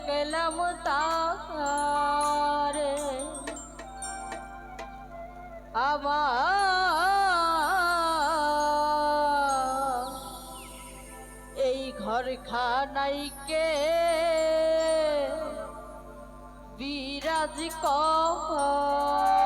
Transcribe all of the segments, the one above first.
দেখলাম তারে আমার এই ঘর খানাইকে বিরাজ কর?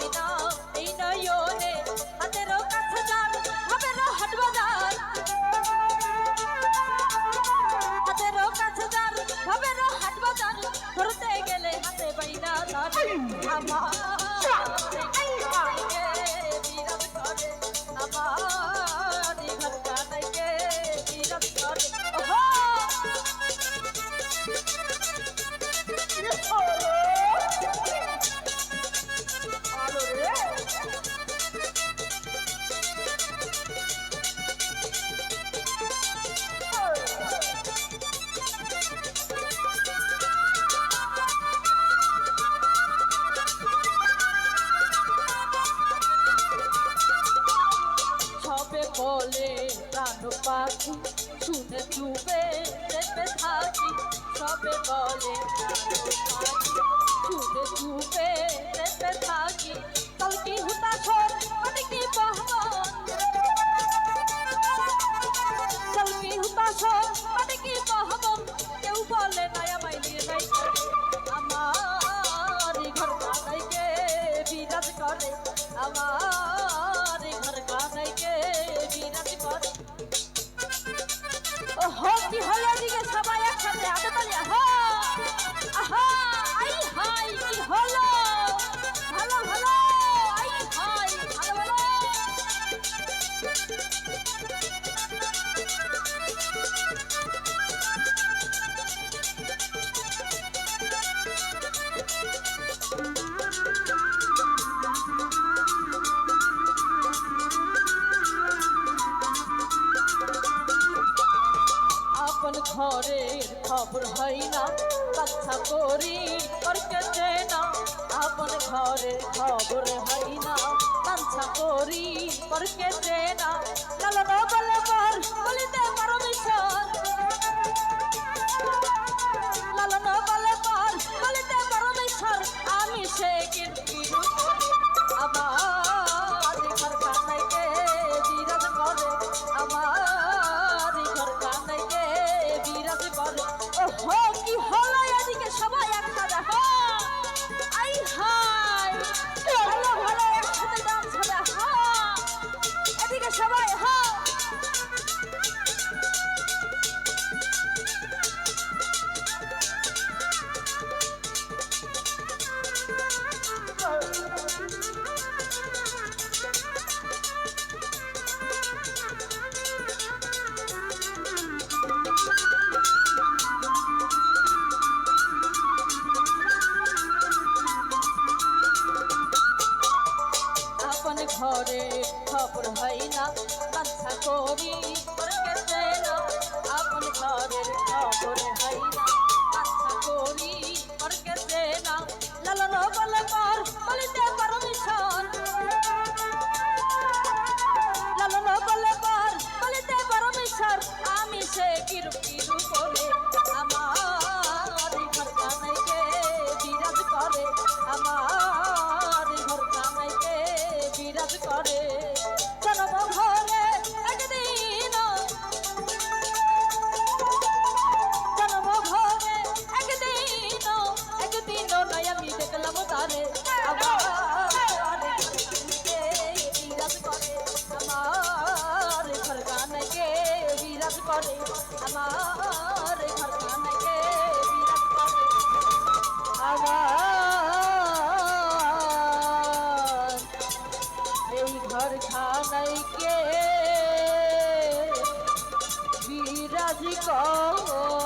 পাই না এই নয়নে হাতেরও কাছে যান হবে হাট বাজার হাতেরও কাছে যান হবে হাট বাজার ধরতে আমার কালো পাখি শুনে ডুবে যেতে থাকি। সবে বলে কালো পাখি শুনে ডুবে ঘরের খবর হয় না, বাচ্চা করি করকে না। আপন ঘরের খবর হয় না, বাচ্চা করি করকে না। খবর হয় না বাচ্চা করি আপন ঘরের খবর হয় না বাচ্চা করি। করে আমার আমার ঘরখানাকে বিরাজ করে। আমার এই ঘরখানাইকে বিরাজ করে।